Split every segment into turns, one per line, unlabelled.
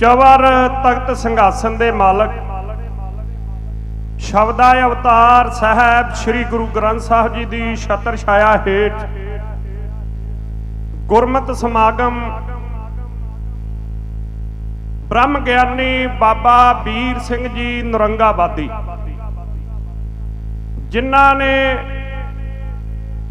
ਚਵਰ ਤਖਤ ਸਿੰਘਾਸਨ ਦੇ ਮਾਲਕ। ਸ਼ਬਦਾ ਅਵਤਾਰ ਸਾਹਿਬ ਸ੍ਰੀ ਗੁਰੂ ਗ੍ਰੰਥ ਸਾਹਿਬ ਜੀ ਦੀ ਛਤਰ ਛਾਇਆ ਹੇਠ ਗੁਰਮਤਿ ਸਮਾਗਮ ਬ੍ਰਹਮ ਗਿਆਨੀ ਬਾਬਾ ਵੀਰ ਸਿੰਘ ਜੀ ਨਰੰਗਾਬਾਦੀ, ਜਿਨ੍ਹਾਂ ਨੇ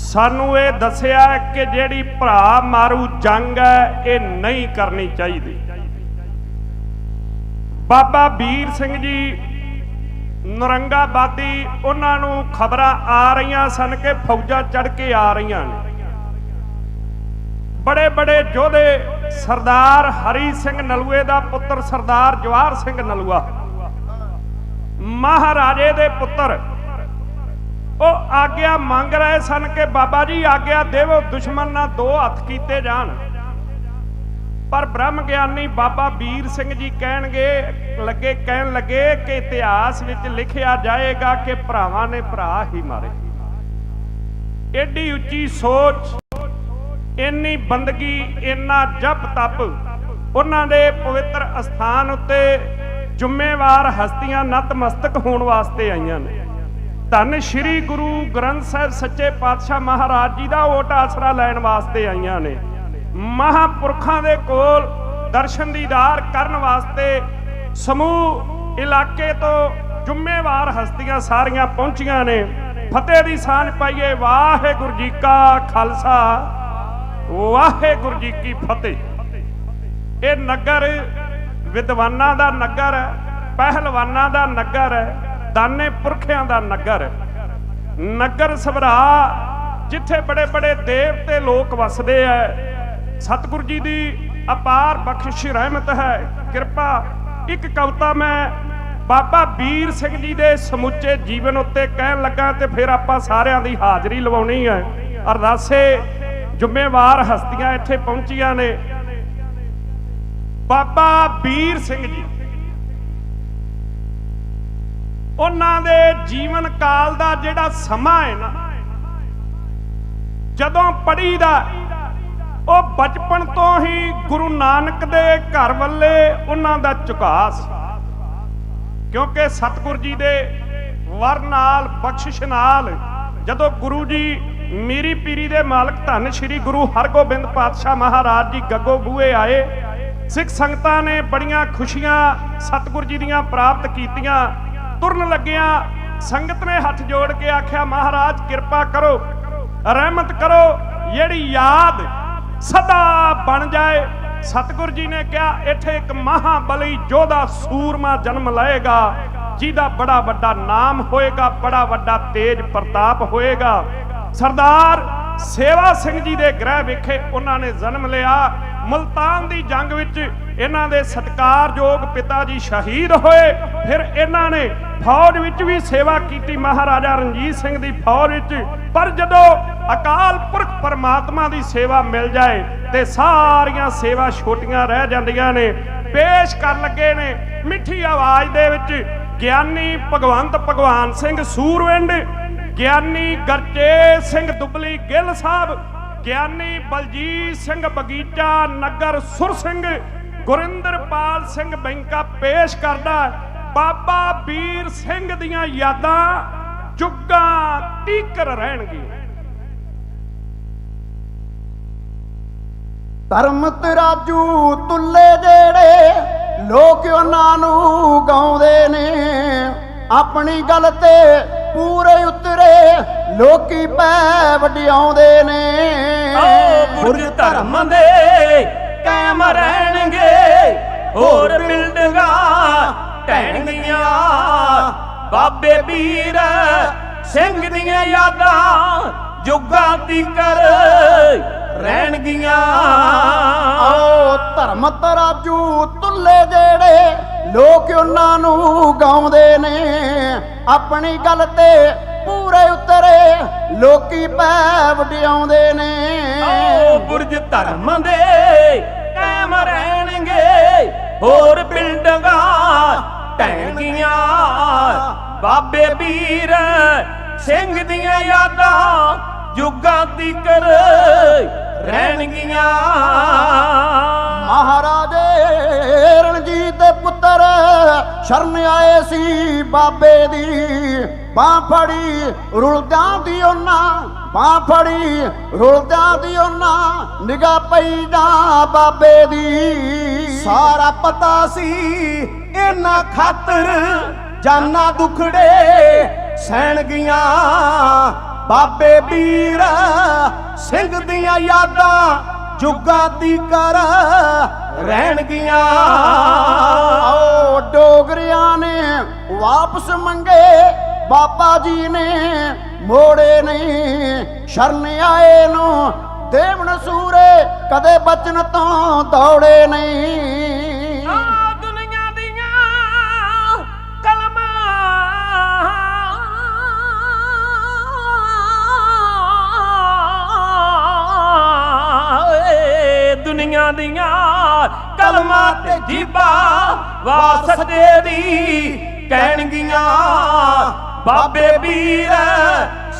ਸਾਨੂੰ ਇਹ ਦੱਸਿਆ ਕਿ ਜਿਹੜੀ ਭਰਾ ਮਾਰੂ ਜੰਗ ਹੈ, ਇਹ ਨਹੀਂ ਕਰਨੀ ਚਾਹੀਦੀ। ਬਾਬਾ ਵੀਰ ਸਿੰਘ ਜੀ, ਨਰੰਗਾਬਾਦੀ, ਉਹਨਾਂ ਨੂੰ ਖਬਰਾਂ ਆ ਰਹੀਆਂ ਸਨ ਕਿ ਫੌਜਾਂ ਚੜ ਕੇ ਆ ਰਹੀਆਂ ਨੇ। ਬੜੇ ਬੜੇ ਯੋਧੇ, ਸਰਦਾਰ ਹਰੀ ਸਿੰਘ ਨਲੂਏ ਦਾ ਪੁੱਤਰ ਸਰਦਾਰ ਜਵਾਹਰ ਸਿੰਘ ਨਲੂਆ। ਮਹਾਰਾਜੇ ਦੇ ਪੁੱਤਰ। ਉਹ ਆਗਿਆ ਮੰਗ ਰਹੇ ਸਨ ਕਿ ਬਾਬਾ ਜੀ ਆਗਿਆ ਦੇਵੋ, ਦੁਸ਼ਮਣ ਨਾਲ ਦੋ ਹੱਥ ਕੀਤੇ ਜਾਣ। ਪਰ ਬ੍ਰਹਮ ਗਿਆਨੀ ਬਾਬਾ ਵੀਰ ਸਿੰਘ ਜੀ ਕਹਿਣਗੇ, ਲੱਗੇ, ਕਹਿਣ ਲੱਗੇ ਕਿ ਇਤਿਹਾਸ ਵਿੱਚ ਲਿਖਿਆ ਜਾਏਗਾ ਕਿ ਭਰਾਵਾਂ ਨੇ ਭਰਾ ਹੀ ਮਾਰੇ। ਏਡੀ ਉੱਚੀ ਸੋਚ, ਇੰਨੀ ਬੰਦਗੀ, ਇੰਨਾ ਜਪ ਤਪ, ਉਹਨਾਂ ਦੇ ਪਵਿੱਤਰ ਅਸਥਾਨ ਉੱਤੇ ਜ਼ਿੰਮੇਵਾਰ ਹਸਤੀਆਂ ਨਤਮਸਤਕ ਹੋਣ ਵਾਸਤੇ ਆਈਆਂ ਨੇ। ਧੰਨ ਸ਼੍ਰੀ ਗੁਰੂ ਗ੍ਰੰਥ ਸਾਹਿਬ ਸੱਚੇ ਪਾਤਸ਼ਾਹ ਮਹਾਰਾਜ ਜੀ ਦਾ ਓਟ ਆਸਰਾ ਲੈਣ ਵਾਸਤੇ ਆਈਆਂ ਨੇ। ਮਹਾਪੁਰਖਾਂ ਦੇ ਕੋਲ ਦਰਸ਼ਨ ਦੀਦਾਰ ਕਰਨ ਵਾਸਤੇ ਸਮੂਹ ਇਲਾਕੇ ਤੋਂ ਜ਼ਿੰਮੇਵਾਰ ਹਸਤੀਆਂ ਸਾਰੀਆਂ ਪਹੁੰਚੀਆਂ ਨੇ। ਫਤਿਹ ਦੀ ਸਾਂਝ ਪਾਈਏ। ਵਾਹਿਗੁਰੂ ਜੀ ਕਾ ਖਾਲਸਾ। ਵਾਹਿਗੁਰੂ ਜੀ ਕੀ ਫਤਿਹ। ਇਹ ਨਗਰ ਵਿਦਵਾਨਾਂ ਦਾ ਨਗਰ ਹੈ, ਪਹਿਲਵਾਨਾਂ ਦਾ ਨਗਰ ਹੈ, ਦਾਨੇ ਪੁਰਖਿਆਂ ਦਾ ਨਗਰ ਹੈ। ਨਗਰ ਸਭਰਾ ਜਿੱਥੇ ਬੜੇ ਬੜੇ ਦੇਵਤੇ ਲੋਕ ਵਸਦੇ ਐ ਸਤਿਗੁਰੂ ਜੀ ਦੀ ਅਪਾਰ ਬਖਸ਼ਿਸ਼ ਰਹਿਮਤ ਹੈ। ਕਿਰਪਾ, ਇੱਕ ਕਵਿਤਾ ਮੈਂ ਬਾਬਾ ਵੀਰ ਸਿੰਘ ਜੀ ਦੇ ਸਮੁੱਚੇ ਜੀਵਨ ਉੱਤੇ ਕਹਿਣ ਲੱਗਾ ਤੇ ਫਿਰ ਆਪਾਂ ਸਾਰਿਆਂ ਦੀ ਹਾਜ਼ਰੀ ਲਵਾਉਣੀ ਹੈ। ਅਰਦਾਸੇ ਜ਼ਿੰਮੇਵਾਰ ਹਸਤੀਆਂ ਇੱਥੇ ਪਹੁੰਚੀਆਂ ਨੇ। ਬਾਬਾ ਵੀਰ ਸਿੰਘ ਜੀ, ਉਹਨਾਂ ਦੇ ਜੀਵਨ ਕਾਲ ਦਾ ਜਿਹੜਾ ਸਮਾਂ ਹੈ ਨਾ, ਜਦੋਂ ਪੜੀਦਾ ਉਹ ਬਚਪਨ ਤੋਂ ਹੀ ਗੁਰੂ ਨਾਨਕ ਦੇ ਘਰ ਵੱਲੇ ਉਹਨਾਂ ਦਾ ਝੁਕਾਅ ਸੀ। ਕਿਉਂਕਿ ਸਤਿਗੁਰ ਜੀ ਦੇ ਵਰ ਨਾਲ, ਬਖਸ਼ਿਸ਼ ਨਾਲ ਜਦੋਂ ਗੁਰੂ ਜੀ ਮੀਰੀ ਪੀਰੀ ਦੇ ਮਾਲਕ ਧੰਨ ਸ਼੍ਰੀ ਗੁਰੂ ਹਰਗੋਬਿੰਦ ਪਾਤਸ਼ਾਹ ਮਹਾਰਾਜ ਜੀ ਗੱਗੋ ਬੂਏ ਆਏ, ਸਿੱਖ ਸੰਗਤਾਂ ਨੇ ਬੜੀਆਂ ਖੁਸ਼ੀਆਂ ਸਤਿਗੁਰ ਜੀ ਦੀਆਂ ਪ੍ਰਾਪਤ ਕੀਤੀਆਂ। ਤੁਰਨ ਲੱਗਿਆਂ ਸੰਗਤ ਨੇ ਹੱਥ ਜੋੜ ਕੇ ਆਖਿਆ, ਮਹਾਰਾਜ, ਕਿਰਪਾ ਕਰੋ, ਰਹਿਮਤ ਕਰੋ, ਜਿਹੜੀ ਯਾਦ ਸਦਾ ਬਣ ਜਾਏ। ਸਤਿਗੁਰ ਜੀ ਨੇ ਕਿਹਾ, ਇੱਥੇ ਇੱਕ ਮਹਾਬਲੀ ਯੋਧਾ ਸੂਰਮਾ ਜਨਮ ਲਏਗਾ, ਜਿਹਦਾ ਬੜਾ ਵੱਡਾ ਨਾਮ ਹੋਏਗਾ, ਬੜਾ ਵੱਡਾ ਤੇਜ ਪ੍ਰਤਾਪ ਹੋਏਗਾ। ਸਰਦਾਰ ਸੇਵਾ ਸਿੰਘ ਜੀ ਦੇ ਗ੍ਰਹਿ ਵਿਖੇ ਉਹਨਾਂ ਨੇ ਜਨਮ ਲਿਆ। ਮਲਤਾਨ ਦੀ ਜੰਗ ਵਿੱਚ ਇਹਨਾਂ ਦੇ ਸਤਿਕਾਰਯੋਗ ਪਿਤਾ ਜੀ ਸ਼ਹੀਦ ਹੋਏ। ਫਿਰ ਇਹਨਾਂ ਨੇ ਫੌਜ ਵਿੱਚ ਵੀ ਸੇਵਾ ਕੀਤੀ ਮਹਾਰਾਜਾ ਰਣਜੀਤ ਸਿੰਘ ਦੀ ਫੌਜ ਵਿੱਚ। ਪਰ ਜਦੋਂ ਅਕਾਲ ਪੁਰਖ ਪਰਮਾਤਮਾ ਦੀ ਸੇਵਾ ਮਿਲ ਜਾਏ ਤੇ ਸਾਰੀਆਂ ਸੇਵਾ ਛੋਟੀਆਂ ਰਹਿ ਜਾਂਦੀਆਂ ਨੇ, ਪੇਸ਼ ਕਰਨ ਲੱਗੇ ਨੇ ਮਿੱਠੀ ਆਵਾਜ਼ ਦੇ ਵਿੱਚ, ਗਿਆਨੀ ਭਗਵੰਤ ਭਗਵਾਨ ਸਿੰਘ ਸੂਰਵਿੰਡ, ਗਿਆਨੀ ਗਰਚੇ ਸਿੰਘ ਦੁਬਲੀ ਗਿੱਲ ਸਾਹਿਬ, ਗਿਆਨੀ ਬਲਜੀਤ ਸਿੰਘ ਬਗੀਚਾ ਨਗਰ ਸੁਰ ਸਿੰਘ ਗੁਰਿੰਦਰਪਾਲ ਸਿੰਘ ਬੈਂਕਾ ਪੇਸ਼ ਕਰਦਾ ਬਾਬਾ ਵੀਰ ਸਿੰਘ ਦੀਆਂ ਯਾਦਾਂ ਜੁੱਗਾਂ ਤੀਕਰ ਰਹਿਣਗੀਆਂ।
ਧਰਮ ਤਰਾਜੂ ਤੁੱਲੇ ਜਿਹੜੇ ਲੋਕ ਉਹਨਾਂ ਨੂੰ ਗਾਉਂਦੇ ਨੇ। ਆਪਣੀ ਗੱਲ ਤੇ ਪੂਰੇ ਉਤਰੇ ਲੋਕੀ ਪੈ ਵਡਿਆਉਂਦੇ ਨੇ।
ਬੁਰਜ ਧਰਮ ਦੇ ਕਾਇਮ ਰਹਿਣਗੇ। ਬਾਬੇ ਵੀਰ ਸਿੰਘ ਦੀਆਂ ਯਾਦਾਂ ਜੁਗਾਂ ਤੀਕਰ ਰਹਿਣਗੀਆਂ।
ਆਓ ਧਰਮ ਤਰਾਜੂ ਤੁੱਲੇ ਜਿਹੜੇ ਲੋਕ ਉਹਨਾਂ ਨੂੰ ਗਾਉਂਦੇ ਨੇ ਆਪਣੀ ਗੱਲ ਤੇ ਪੂਰੇ ਉਤਰੇ ਲੋਕੀ ਪੈ ਵਡਿਆਉਂਦੇ ਨੇ।
ਓ ਬੁਰਜ ਧਰਮ ਦੇ ਕਾਇਮ ਰਹਿਣਗੇ ਹੋਰ ਬਿਲਡਿੰਗਾਂ ਢਹਿਣਗੀਆਂ ਬਾਬੇ ਵੀਰ, ਸਿੰਘ ਦੀਆਂ ਯਾਦਾਂ ਜੁਗਾਂ ਤੀਕਰ ਰਹਿਣਗੀਆਂ।
ਮਹਾਰਾਜੇ ਰਣਜੀਤ ਦੇ ਪੁੱਤਰ ਸ਼ਰਨ ਆਏ ਸੀ ਬਾਬੇ ਦੀ। ਬਾਹ ਫੜੀ ਰੁਲਦਿਆਂ ਦੀ ਉਹਨਾਂ, ਬਾਹ ਫੜੀ ਰੁਲਦਿਆਂ ਦੀ ਉਹਨਾਂ, ਨਿਗਾਹ ਪਈ ਨਾ ਬਾਬੇ ਦੀ।
ਸਾਰਾ ਪਤਾ ਸੀ, ਇਹਨਾਂ ਖਾਤਰ ਜਾਨਾ ਦੁਖੜੇ ਸਹਿਣ ਗੀਆਂ ਬਾਬੇ ਵੀਰ ਸਿੰਘ ਦੀਆਂ ਯਾਦਾਂ ਜੁਗਾਂ ਦੀ ਕਰ ਰਹਿਣ ਗੀਆਂ
ਆਓ ਡੋਗਰਿਆਂ ਨੇ ਵਾਪਸ ਮੰਗੇ, ਬਾਬਾ ਜੀ ਨੇ ਮੋੜੇ ਨਹੀਂ, ਸ਼ਰਨ ਆਏ ਨੂੰ ਦੇਵਨ ਸੂਰੇ, ਕਦੇ ਬਚਨ ਤੋਂ ਦੌੜੇ ਨਹੀਂ।
ਆ ਦੁਨੀਆ ਦੀਆਂ ਕਲਮਾਂ ਏ, ਦੁਨੀਆ ਦੀਆਂ ਕਲਮਾਂ ਤੇ ਜੀਬਾ ਵਾਸਤੇ ਦੀ ਕਹਿਣਗੀਆਂ। ਬਾਬੇ ਵੀਰ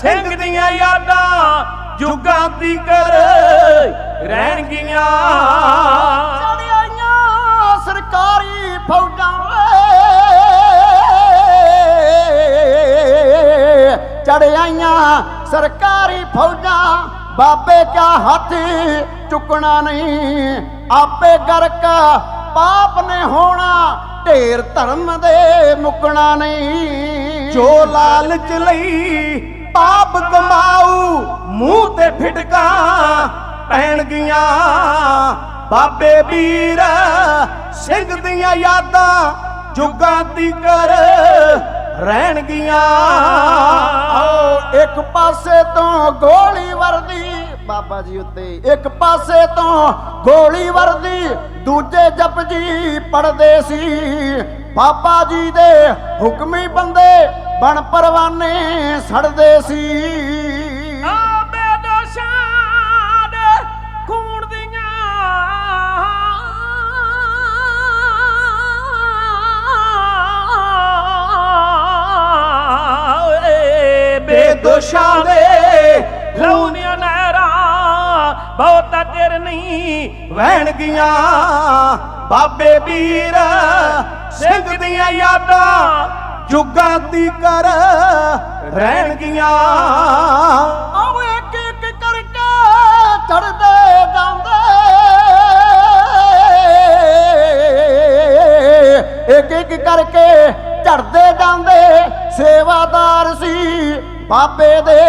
ਸਿੰਘ ਦੀਆਂ ਯਾਦਾਂ ਜੁਗਾਂ ਦੀ ਕਰ ਰਹਿਣਗੀਆਂ।
ਚੜਿਆਈਆਂ ਸਰਕਾਰੀ ਫੌਜਾਂ ਚੜਿਆਈਆਂ ਸਰਕਾਰੀ ਫੌਜਾਂ ਬਾਬੇ ਕਾ ਹੱਥ ਚੁੱਕਣਾ ਨਹੀਂ। ਆਪੇ ਗਰਕ ਪਾਪ ਨੇ ਹੋਣਾ ਢੇਰ ਧਰਮ ਦੇ ਮੁਕਣਾ ਨਹੀਂ।
ਜੋ ਲਾਲਚ ਲਈ ਪਾਪ ਕਮਾਊ, ਮੂੰਹ ਤੇ ਫਿਟਕਾ ਪੈਣ ਗੀਆਂ ਬਾਬੇ ਵੀਰ, ਸਿੰਘ ਦੀਆਂ ਯਾਦਾਂ ਜੁਗਾਂ ਦੀ ਕਰ ਰਹਿਣ ਗੀਆਂ
ਆਓ, ਇੱਕ ਪਾਸੇ ਤੋਂ ਗੋਲੀ ਵਰਦੀ, ਬਾਬਾ ਜੀ ਉੱਤੇ, ਇੱਕ ਪਾਸੇ ਤੋਂ ਗੋਲੀ ਵਰਦੀ, ਦੂਜੇ ਜਪਜੀ ਪੜਦੇ ਸੀ। ਬਾਬਾ ਜੀ ਦੇ ਹੁਕਮੀ ਬੰਦੇ ਬਣ ਪਰਵਾਨੇ ਸੜਦੇ ਸੀ।
ਆ ਬੇਦੋਸ਼ਾਂ ਖੂਨ ਦੀਆਂ ਏ ਬੇਦੋਸ਼ਾਂ ਦੇ ਲੌਨੀਆਂ ਨਹਿਰਾਂ ਬਹੁਤਾ ਚਿਰ ਨਹੀਂ ਵਹਿਣ ਗੀਆਂ ਬਾਬੇ ਵੀਰ ਸਿੰਘ ਦੀਆਂ ਯਾਦਾਂ ਜੁਗਾਂ ਦੀ ਕਰ ਰਹਿਣਗੀਆਂ।
ਆਓ ਇੱਕ ਇੱਕ ਕਰਕੇ ਚੜਦੇ ਜਾਂਦੇ। ਇੱਕ ਇੱਕ ਕਰਕੇ ਚੜਦੇ ਜਾਂਦੇ। ਸੇਵਾਦਾਰ ਸੀ ਬਾਬੇ ਦੇ।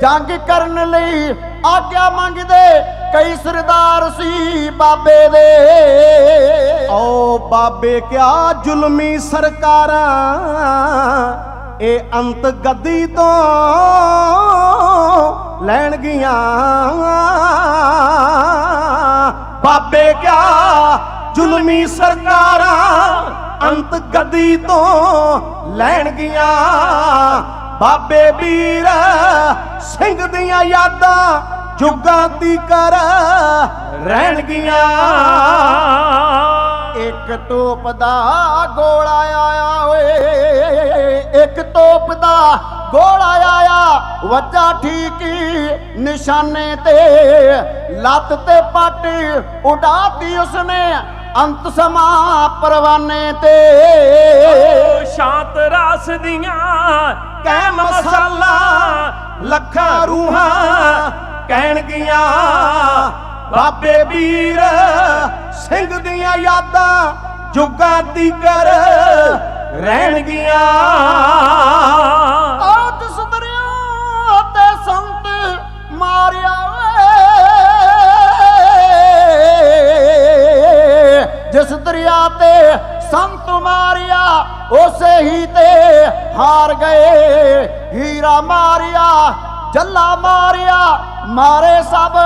ਜੰਗ ਕਰਨ ਲਈ ਆਗਿਆ ਮੰਗਦੇ। ਕਈ ਸਰਦਾਰ ਸੀ ਬਾਬੇ ਦੇ।
ਓ ਬਾਬੇ ਕਿਆ ਜ਼ੁਲਮੀ ਸਰਕਾਰਾਂ ਇਹ ਅੰਤ ਗੱਦੀ ਤੋਂ ਲੈਣ ਗੀਆਂ ਬਾਬੇ ਕਿਆ ਜ਼ੁਲਮੀ ਸਰਕਾਰਾਂ ਅੰਤ ਗੱਦੀ ਤੋਂ ਲੈਣ ਗੀਆਂ ਬਾਬੇ ਵੀਰ ਸਿੰਘ ਦੀਆਂ ਯਾਦਾਂ ਜੁਗਾਂ ਦੀ ਕਰ ਰਹਿਣਗੀਆਂ
ਇੱਕ ਤੋਪ ਦਾ ਗੋਲਾ ਆਇਆ ਓਏ, ਇੱਕ ਤੋਪ ਦਾ ਗੋਲਾ ਆਇਆ। ਵੱਜਾ ਠੀਕ ਨਿਸ਼ਾਨੇ ਤੇ, ਲੱਤ ਤੇ ਪੱਟ ਉਡਾਤੀ ਉਸਨੇ ਅੰਤ ਸਮਾ ਪਰਵਾਨੇ ਤੇ।
ਸ਼ਾਂਤ ਰਾਸ ਦੀਆਂ ਕਹਿ ਮਸਾਲਾ, ਲੱਖਾਂ ਰੂਹਾਂ ਕਹਿਣਗੀਆਂ ਬਾਬੇ ਵੀਰ, ਸਿੰਘ ਦੀਆਂ ਯਾਦਾਂ ਜੁਗਾਂ ਦੀ ਕਰ ਰਹਿਣਗੀਆਂ
ਆਜ ਸੁੰਦਰਿਓ ਤੇ ਸੰਤ ਮਾਰਿਆ ਜਿਸ ਦਰਿਆ ਤੇ ਸੰਤ ਮਾਰਿਆ, ਉਸੇ ਹੀ ਤੇ ਹਾਰ ਗਏ। ਹੀਰਾ ਮਾਰਿਆ, ਜੱਲਾ ਮਾਰਿਆ ਮਾਰੇ ਸਭ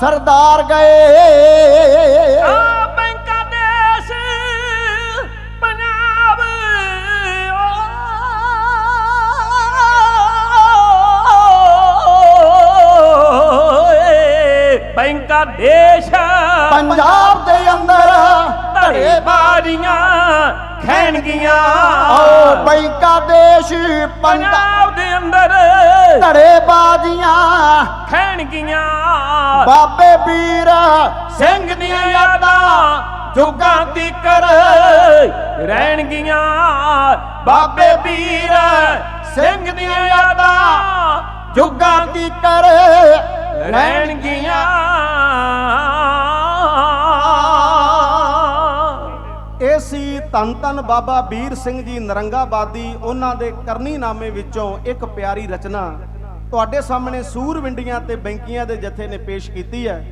ਸਰਦਾਰ ਗਏ।
ਪੰਜਾਬ
ਦੇ ਅੰਦਰ
ਧੜੇ
ਬਾਜੀਆਂ
ਖੈਣਗੀਆਂ
ਬਾਬੇ ਵੀਰ
ਸਿੰਘ ਦੀਆਂ ਯਾਦਾਂ ਜੁਗਾਂ ਦੀ ਕਰ ਰਹਿਣਗੀਆਂ। ਬਾਬੇ ਵੀਰ ਸਿੰਘ ਦੀਆਂ ਯਾਦਾਂ
ਜੁਗਾਂ ਦੀ ਕਰ
ਰਹਿਣਗੀਆਂ।
ਧੰਨ ਧੰਨ ਬਾਬਾ ਵੀਰ ਸਿੰਘ ਜੀ ਨਰੰਗਾਬਾਦੀ, ਉਹਨਾਂ ਦੇ ਕਰਨੀ ਨਾਮੇ ਵਿੱਚੋਂ ਇੱਕ ਪਿਆਰੀ ਰਚਨਾ ਤੁਹਾਡੇ ਸਾਹਮਣੇ ਸੂਰਵਿੰਡੀਆਂ ਤੇ ਬੈਂਕੀਆਂ ਦੇ ਜਥੇ ਨੇ ਪੇਸ਼ ਕੀਤੀ ਹੈ।